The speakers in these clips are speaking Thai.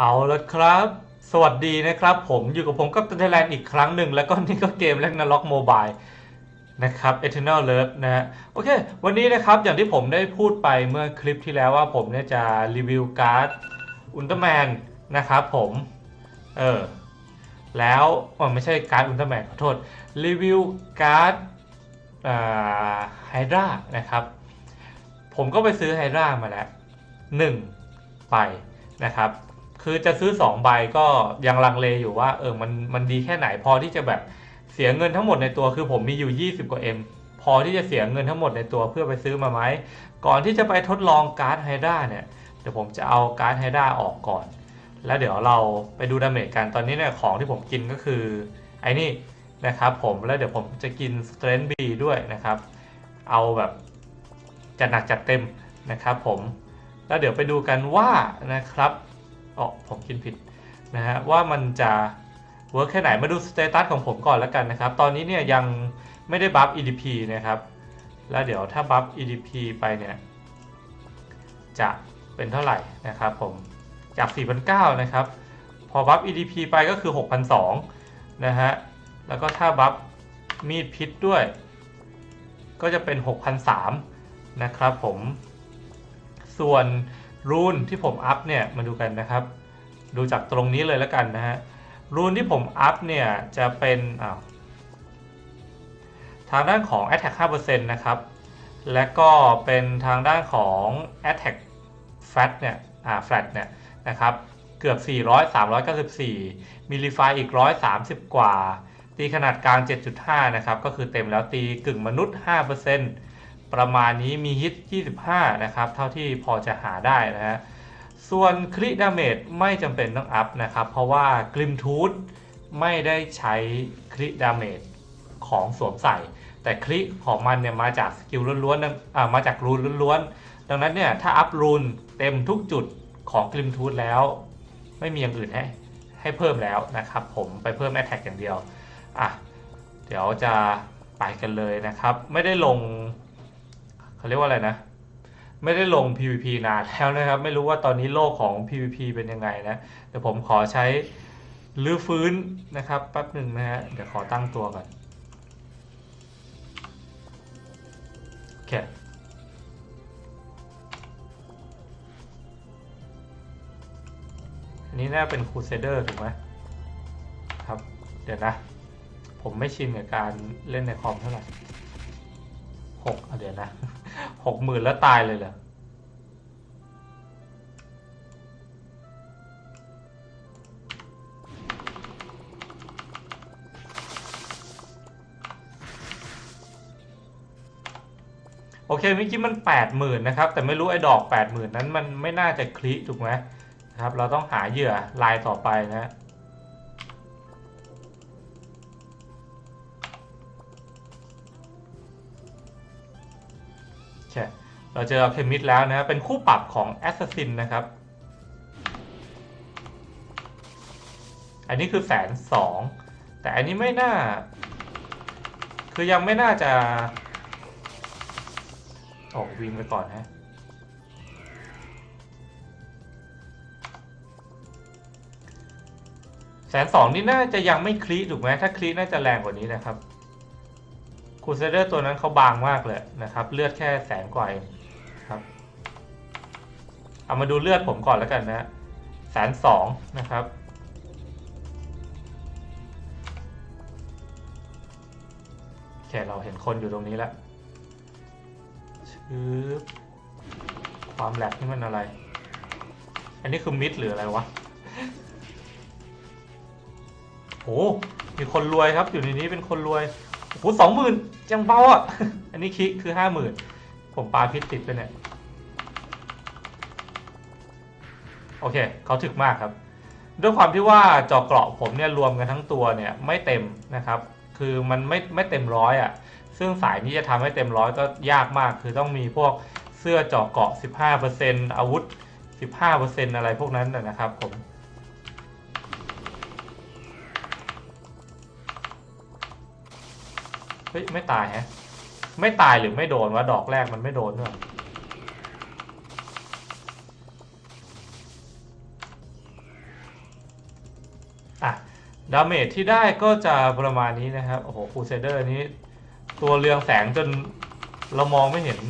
เอาละครับ สวัสดีนะครับ ผมอยู่กับผมกับตันไทยแลนด์อีกครั้งหนึ่ง แล้วก็นี่ก็เกมเล่นนล็อกโมบายนะครับ Eternal Love นะฮะโอเค วันนี้นะครับอย่างที่ผมได้พูดไปเมื่อคลิปที่แล้วว่าผมเนี่ยจะรีวิวการ์ดอุลตร้าแมนนะครับผม เออ แล้วอ๋อไม่ใช่การ์ดอุลตร้าแมนขอโทษ รีวิวการ์ดไฮดรานะครับ ผมก็ไปซื้อไฮดรามาแล้วหนึ่งใบนะครับ คือจะซื้อ2ใบก็ยังลังเลอยู่ว่า เออมันมันดีแค่ไหนพอที่จะแบบเสียเงินทั้งหมดในตัวคือผมมีอยู่ 20 กว่า M พอที่จะเสียเงินทั้งหมดในตัวเพื่อไปซื้อมาไหมก่อนที่จะไปทดลองการ์ดไฮด้าเนี่ยเดี๋ยวผมจะเอาการ์ดไฮด้าออกก่อน แล้วเดี๋ยวเราไปดูดาเมจกันตอนนี้เนี่ยของที่ผมกินก็คือไอ้นี่นะครับผมแล้วเดี๋ยวผมจะกิน Strength B ด้วยนะครับ เอาแบบจัดหนักจัดเต็มนะครับผมแล้วเดี๋ยวไปดูกันว่านะครับ อ๋อผมกินผิดนะฮะว่ามันจะเวิร์กแค่ไหนมาดูสเตตัสของผมก่อนแล้วกันนะครับ ตอนนี้เนี่ยยังไม่ได้บัฟ EDP นะครับ แล้วเดี๋ยวถ้าบัฟ EDP ไปเนี่ย จะเป็นเท่าไหร่นะครับผมจาก 4,900 นะครับ พอบัฟ EDP ไปก็คือ 6,200 นะฮะ แล้วก็ถ้าบัฟมีดพิษด้วย ก็จะเป็น 6,300 นะครับผม ส่วนรูนที่ผมอัพเนี่ย มาดูกันนะครับ ดูจากตรงนี้เลยแล้วกันนะฮะรูนที่ผมอัพเนี่ยจะเป็นทางด้านของ Attack 5%นะครับ และก็เป็นทางด้านของ Attack Flat เนี่ยอ่า Flat เนี่ยนะครับ เกือบ 400 394มิลลิฟายอีก 130 กว่า ตีขนาดกลาง 7.5 นะครับ ก็คือเต็มแล้วตีกึ่งมนุษย์ 5%ประมาณนี้มีฮิต 25 นะครับ เท่าที่พอจะหาได้นะฮะ ส่วนคลิดาเมจไม่จำเป็นต้องอัพนะครับ เพราะว่ากริมทูธไม่ได้ใช้คลิดาเมจของสวมใส่ แต่คลิของมันเนี่ยมาจากสกิลล้วนๆนะอ่ามาจากรูนล้วนๆ ดังนั้นเนี่ยถ้าอัพรูนเต็มทุกจุดของกริมทูธแล้ว ไม่มีอย่างอื่นให้ให้เพิ่มแล้วนะครับ ผมไปเพิ่มแอ t แทกอย่างเดียวอะเดี๋ยวจะไปกันเลยนะครับ ไม่ได้ลงเขาเรียกว่าอะไรนะ ไม่ได้ลง PVP นานแล้วนะครับ ไม่รู้ว่าตอนนี้โลกของ PVP เป็นยังไงนะเดี๋ยวผมขอใช้ลื้อฟื้นนะครับแป๊บหนึ่งนะฮะเดี๋ยวขอตั้งตัวก่อนโอเคอันนี้น่าเป็นค u เซเดอร์ถูกไหมครับ เดี๋ยวนะ ผมไม่ชินกับการเล่นในคอมเท่าไหร่หกเดี๋ยวนะ หกหมื่นแล้วตายเลยเหรอโอเคเมื่อกี้มันแปดหมื่นนะครับ แต่ไม่รู้ไอ้ดอกแปดหมื่นนั้นมันไม่น่าจะคลิถูกไหมนะครับ เราต้องหาเหยื่อลายต่อไปนะ เราเจอเคมิดแล้วนะเป็นคู่ปรับของแอสซัสซินนะครับ อันนี้คือแสนสองแต่อันนี้ไม่น่า คือยังไม่น่าจะออกวิ่งไปก่อนฮะแสนสองนี่น่าจะยังไม่คลีถูกไหมถ้าคลีน่าจะแรงกว่านี้นะครับ คูเซเดอร์ตัวนั้นเขาบางมากเลยนะครับ เลือดแค่แสนกว่าเองครับ เอามาดูเลือดผมก่อนแล้วกันนะแสนสองนะครับ โอเค เราเห็นคนอยู่ตรงนี้แล้วชืบความแหลกนี่มันอะไร อันนี้คือมิดหรืออะไรวะโหมีคนรวยครับอยู่ในนี้เป็นคนรวย โอ้โหสองหมื่นยังเบาอะ อันนี้คิกคือห้าหมื่นผมปาพิษติดไปเนี่ยโอเคเขาถึกมากครับ ด้วยความที่ว่าจอเกราะผมเนี่ยรวมกันทั้งตัวเนี่ยไม่เต็มนะครับ คือมันไม่ไม่เต็มร้อยอะ ซึ่งสายนี้จะทำให้เต็มร้อยก็ยากมาก คือต้องมีพวกเสื้อเจาะเกราะ 15%อาวุธ 15%อะไรพวกนั้นนะครับผม ฮ้ยไม่ตายฮะ ไม่ตายหรือไม่โดนวะดอกแรกมันไม่โดนเนวยอะดาเมจที่ได้ก็จะประมาณนี้นะครับ โอ้โหคูเซเดอร์นี้ ตัวเรืองแสงจนเรามองไม่เห็น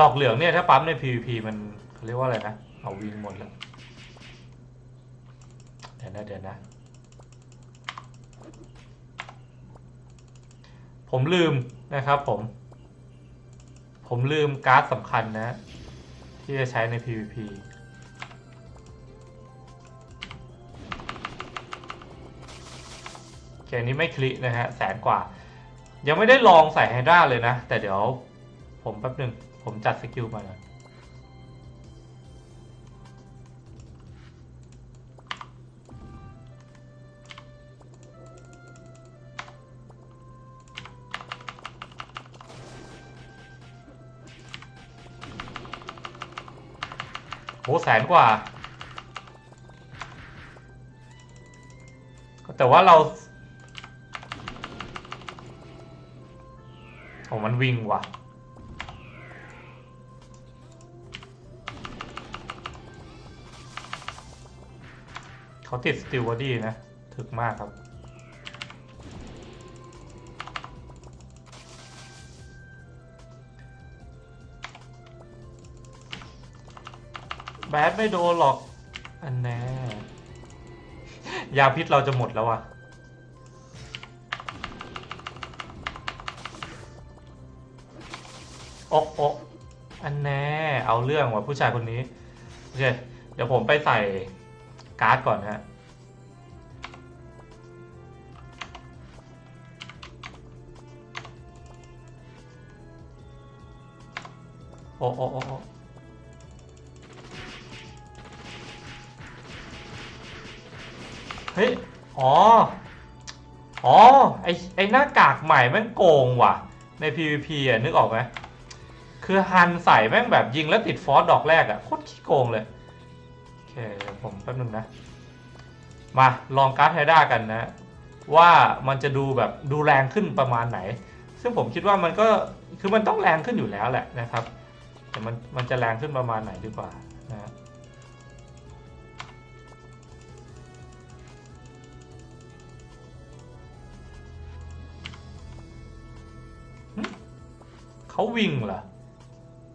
ดอกเหลืองเนี่ยถ้าปั๊มใน PVP มันเขาเรียกว่าอะไรนะ เอาวิ่งหมดแล้ว เดี๋ยวนะเดี๋ยวนะ ผมลืมนะครับผม ผมลืมการ์ดสำคัญนะ ที่จะใช้ใน PVP เกมนี้ไม่คลิกนะฮะ แสนกว่า ยังไม่ได้ลองใส่ไฮดราเลยนะ แต่เดี๋ยวผมแป๊บหนึ่ง ผมจัดสกิลมาก่อนโหแสนกว่า แต่ว่าเราโอ้มันวิ่งว่ะ เขาติดสติวอดี้นะ ถึกมากครับ แบดไม่โดนหรอก อันแน่ยาพิษเราจะหมดแล้วอะโอ๊ะโอ๊ะอันแน่ เอาเรื่องว่ะผู้ชายคนนี้ โอเค เดี๋ยวผมไปใส่ การ์ดก่อนฮะโอ้โอ้โอ้เฮ้ย อ๋อ อ๋อ ไอไอหน้ากากใหม่แม่งโกงว่ะ ใน PVP อะ นึกออกไหม คือฮันใส่แม่งแบบยิงแล้วติดฟอสดอกแรกอะ โคตรขี้โกงเลย คเดี๋ยวผมแป๊บนึงนะ มาลองการ์ดไฮด้ากันนะ ว่ามันจะดูแบบดูแรงขึ้นประมาณไหน ซึ่งผมคิดว่ามันก็คือมันต้องแรงขึ้นอยู่แล้วแหละนะครับ แต่มันมันจะแรงขึ้นประมาณไหนดีกว่านะเขาวิ่งเหรอ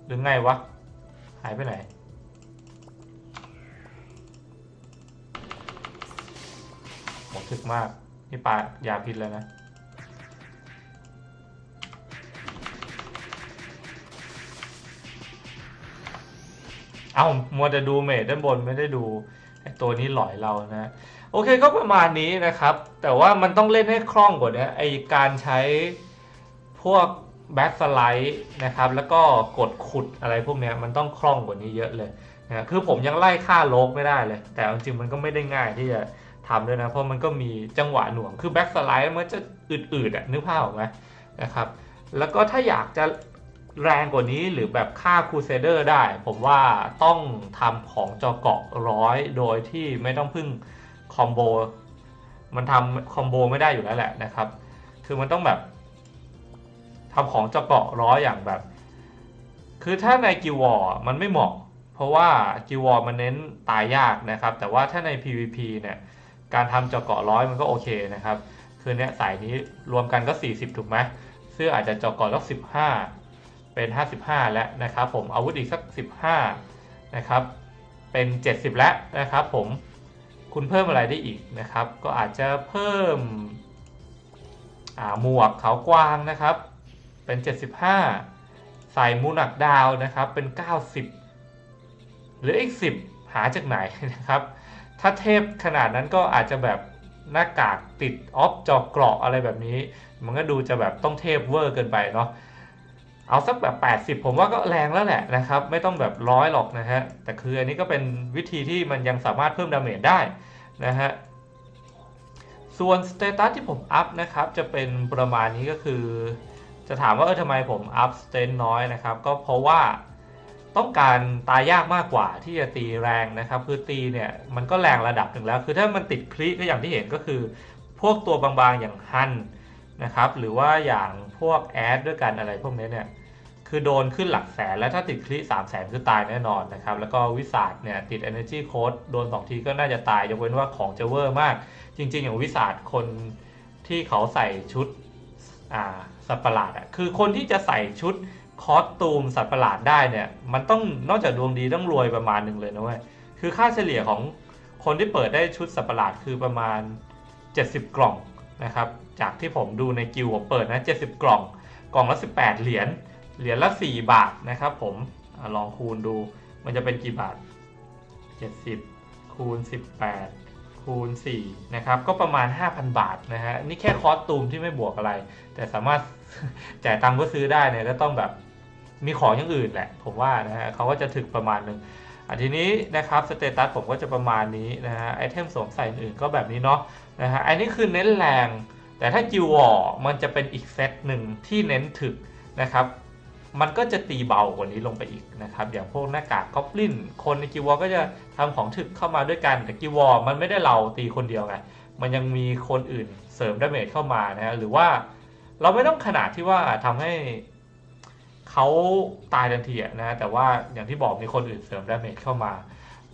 หรือไงวะ หายไปไหน ทึกมาก นี่ปลายาพิษแล้วนะ เอามัวแต่ดูเมดด้านบนไม่ได้ดูไอตัวนี้หลอยเรานะโอเคก็ประมาณนี้นะครับ แต่ว่ามันต้องเล่นให้คล่องกว่านี้ไอการใช้พวกแบ็กสไลด์นะครับแล้วก็กดขุดอะไรพวกนี้มันต้องคล่องกว่านี้เยอะเลยนะคือผมยังไล่ค่าโลกไม่ได้เลย แต่จริงๆมันก็ไม่ได้ง่ายที่จะ ทำด้วยนะ เพราะมันก็มีจังหวะหน่วงคือแบ็กสไลด์มันจะอืดๆอะนึกภาพออกไหมนะครับ แล้วก็ถ้าอยากจะแรงกว่านี้หรือแบบค่าคูเซเดอร์ได้ ผมว่าต้องทำของจอเกาะร้อยโดยที่ไม่ต้องพึ่งคอมโบมันทำคอมโบไม่ได้อยู่แล้วแหละนะครับ คือมันต้องแบบทำของจอเกาะร้อยอย่างแบบ คือถ้าในกิวอร์มันไม่เหมาะ เพราะว่ากิวอร์มันเน้นตายยากนะครับ แต่ว่าถ้าใน PVP เนี่ย การทำจอเกาะร้อยมันก็โอเคนะครับ คือเนี่ยสายนี้รวมกันก็ 40 ถูกไหมเสื้ออาจจะจอเกาะสัก15 เป็น 55 แล้วนะครับ ผมอาวุธอีกสัก 15 นะครับ เป็น 70 แล้วนะครับ ผมคุณเพิ่มอะไรได้อีกนะครับ ก็อาจจะเพิ่มหมวกเขากวางนะครับ เป็น 75 ใส่มูนักดาวนะครับ เป็น 90 หรืออีก 10 หาจากไหนนะครับ ถ้าเทพขนาดนั้นก็อาจจะแบบหน้ากากติดออฟจอเกราะอะไรแบบนี้ มันก็ดูจะแบบต้องเทพเวอร์เกินไปเนาะเอาสักแบบ 80 ผมว่าก็แรงแล้วแหละนะครับ ไม่ต้องแบบร้อยหรอกนะฮะ แต่คืออันนี้ก็เป็นวิธีที่มันยังสามารถเพิ่มดาเมจได้นะฮะ ส่วนสเตตัสที่ผมอัพนะครับ จะเป็นประมาณนี้ก็คือ จะถามว่าเออทำไมผมอัพสเตนน้อยนะครับ ก็เพราะว่า ต้องการตายยากมากกว่าที่จะตีแรงนะครับ คือตีเนี่ยมันก็แรงระดับหนึ่งแล้ว คือถ้ามันติดคลิก็อย่างที่เห็นก็คือ พวกตัวบางๆอย่างฮันนะครับหรือว่าอย่างพวกแอดด้วยกันอะไรพวกนี้เนี่ยคือโดนขึ้นหลักแสน แล้วถ้าติดคลิ3 0 0แสนคือตายแน่นอนนะครับ แล้วก็วิสาดเนี่ยติด Energy Code โดน2ทีก็น่าจะตายยกเว้นว่าของจะเวอร์มาก จริง ๆ อย่างวิสาดคนที่เขาใส่ชุดอ่าสัตว์ประหลาดอะคือคนที่จะใส่ชุด คอสตูมสัตว์ประหลาดได้เนี่ย มันต้องนอกจากดวงดีต้องรวยประมาณหนึ่งเลยนะเว้ย คือค่าเฉลี่ยของคนที่เปิดได้ชุดสัตว์ประหลาดคือประมาณ 70 กล่องนะครับ จากที่ผมดูในกิวผมเปิดนะ70 กล่อง กล่องละ 18 เหรียญ เหรียญละ 4 บาทนะครับผมอลองคูณดู มันจะเป็นกี่บาท 70 คูณ 18 คูณ 4 นะครับ ก็ประมาณ 5,000 บาทนะฮะ นี่แค่คอสตูมที่ไม่บวกอะไร แต่สามารถจ่ายตังค์ก็ซื้อได้เนี่ยก็ต้องแบบ มีของอย่างอื่นแหละ ผมว่านะฮะเขาก็จะถึกประมาณหนึ่งอันทีนี้นะครับสเตตัสผมก็จะประมาณนี้นะฮะไอเทมสวมใส่อื่นก็แบบนี้เนาะนะฮะอันนี้คือเน้นแรง แต่ถ้ากิววอร์มันจะเป็นอีกเซตหนึ่งที่เน้นถึกนะครับมันก็จะตีเบากว่านี้ลงไปอีกนะครับ อย่างพวกหน้ากากกอบลินคนในกิววอร์ก็จะทำของถึกเข้ามาด้วยกัน แต่กิววอร์มันไม่ได้เราตีคนเดียวไงมันยังมีคนอื่นเสริมดาเมจเข้ามานะฮะหรือว่าเราไม่ต้องขนาดที่ว่าทำให้ เขาตายทันทีอะนะ แต่ว่าอย่างที่บอกมีคนอื่นเสริมดาเมจเข้ามา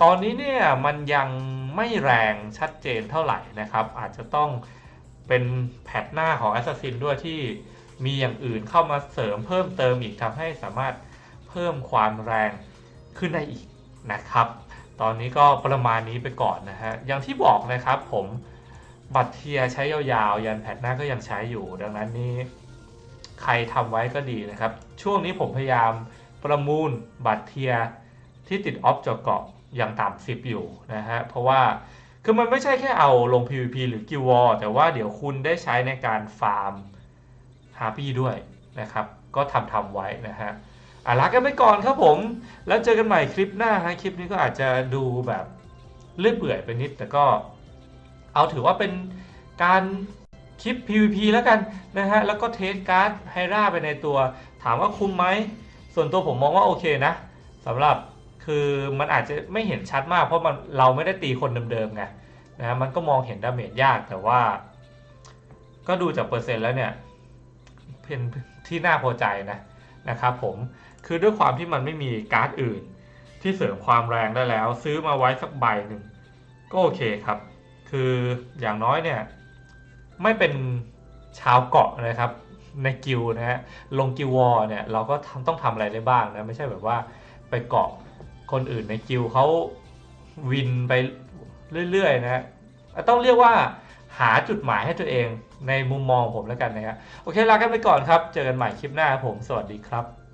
ตอนนี้เนี่ยมันยังไม่แรงชัดเจนเท่าไหร่นะครับ อาจจะต้องเป็นแพทหน้าของ Assassin ด้วยที่มีอย่างอื่นเข้ามาเสริมเพิ่มเติมอีกทำให้สามารถเพิ่มความแรงขึ้นได้อีกนะครับ ตอนนี้ก็ประมาณนี้ไปก่อนนะฮะ อย่างที่บอกนะครับผมบัตรเทียใช้ยาวๆ ยันแพทหน้าก็ยังใช้อยู่ ดังนั้นนี่ ใครทำไว้ก็ดีนะครับ ช่วงนี้ผมพยายามประมูลบัตรเทียที่ติดออฟจอเกาะอย่างต่ำสิบอยู่นะฮะ เพราะว่าคือมันไม่ใช่แค่เอาลง PVP หรือกิววอลแต่ว่าเดี๋ยวคุณได้ใช้ในการฟาร์มฮาร์ปี้ด้วยนะครับ ก็ทำทำไว้นะฮะอะลากันไปก่อนครับผม แล้วเจอกันใหม่คลิปหน้าฮะคลิปนี้ก็อาจจะดูแบบเลื่อยเปื่อยไปนิด แต่ก็เอาถือว่าเป็นการ คลิป PVP แล้วกันนะฮะ แล้วก็เทสการ์ดไฮราไปในตัว ถามว่าคุ้มไหม ส่วนตัวผมมองว่าโอเคนะสำหรับคือมันอาจจะไม่เห็นชัดมาก เพราะมันเราไม่ได้ตีคนเดิมๆไงนะฮะมันก็มองเห็นดาเมจยากแต่ว่า ก็ดูจากเปอร์เซ็นต์แล้วเนี่ยเป็นที่น่าพอใจนะนะครับผมคือด้วยความที่มันไม่มีการ์ดอื่น ที่เสริมความแรงได้แล้ว ซื้อมาไว้สักใบหนึ่งก็โอเคครับ คืออย่างน้อยเนี่ย ไม่เป็นชาวเกาะนะครับ ในกิลด์นะฮะลงกิลด์วอร์เนี่ยเราก็ทำต้องทำอะไรได้บ้างนะไม่ใช่แบบว่าไปเกาะคนอื่นในกิลด์เขาวินไปเรื่อยๆนะฮะต้องเรียกว่าหาจุดหมายให้ตัวเองในมุมมองผมแล้วกันนะฮะโอเคลากันไปก่อนครับ เจอกันใหม่คลิปหน้าผม สวัสดีครับ